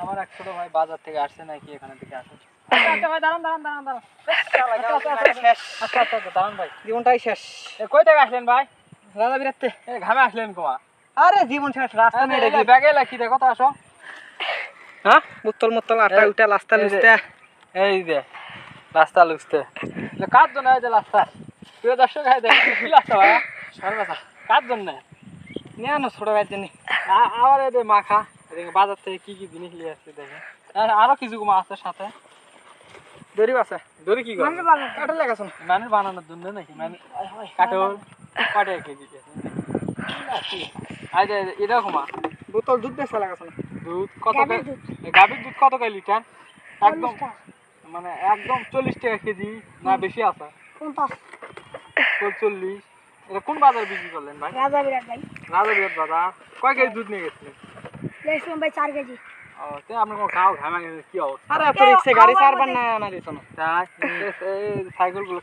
আমার এক ছোট ভাই বাজার থেকে আসছে নাকি এখানে থেকে আসে আচ্ছা আচ্ছা আচ্ছা আচ্ছা আচ্ছা আচ্ছা আচ্ছা আচ্ছা জীবনটাই শেষ কই থেকে আসলেন ভাই রাজা বিরাতে ঘামে আসলেন কোমা আরে জীবন শেষ রাস্তা নেই রে ব্যাগে লাখি দেখো তো আসো হ্যাঁ মুত্তল মুত্তল আটা উঠা লাস্তা এই যে রাস্তা লুচতে কার জন্য এই যে রাস্তা প্রিয় দর্শক ভাই দেখো কি রাস্তা ভাই কার জন্য নিয়ে ছোট ভাইয়ের জন্য আবার এই মাখা এদিকে বাজার থেকে কি কি জিনিস নিয়ে আসছে দেখে। আর আরও কিছু গুমা আছে সাথে। দড়ি আছে দড়ি কি করে কাটা লাগাছ না? মানুষ বানানোর জন্য নাকি? মানে কাঠল কটে কেজি আচ্ছা এরকম বোতল দুধ বেচা লাগাছ না? দুধ কত গাভীর দুধ। কত কে লিটার? একদম মানে একদম চল্লিশ টাকা কেজি না বেশি আছে? চল্লিশ এটা কোন বাজার বিক্রি করলেন ভাই? রাজা বিরাট ভাই। রাজা বিরাট বাজার। কয় কেজি দুধ নিয়ে গেছিলেন? লেছিলাম ভাই চার কেজি। ও তে আপনার কোনো গাও ঘামা গেছে কি অবস্থা? আরে তো রিক্সে গাড়ি চারবার না না দিছ না তাই সাইকেলগুলো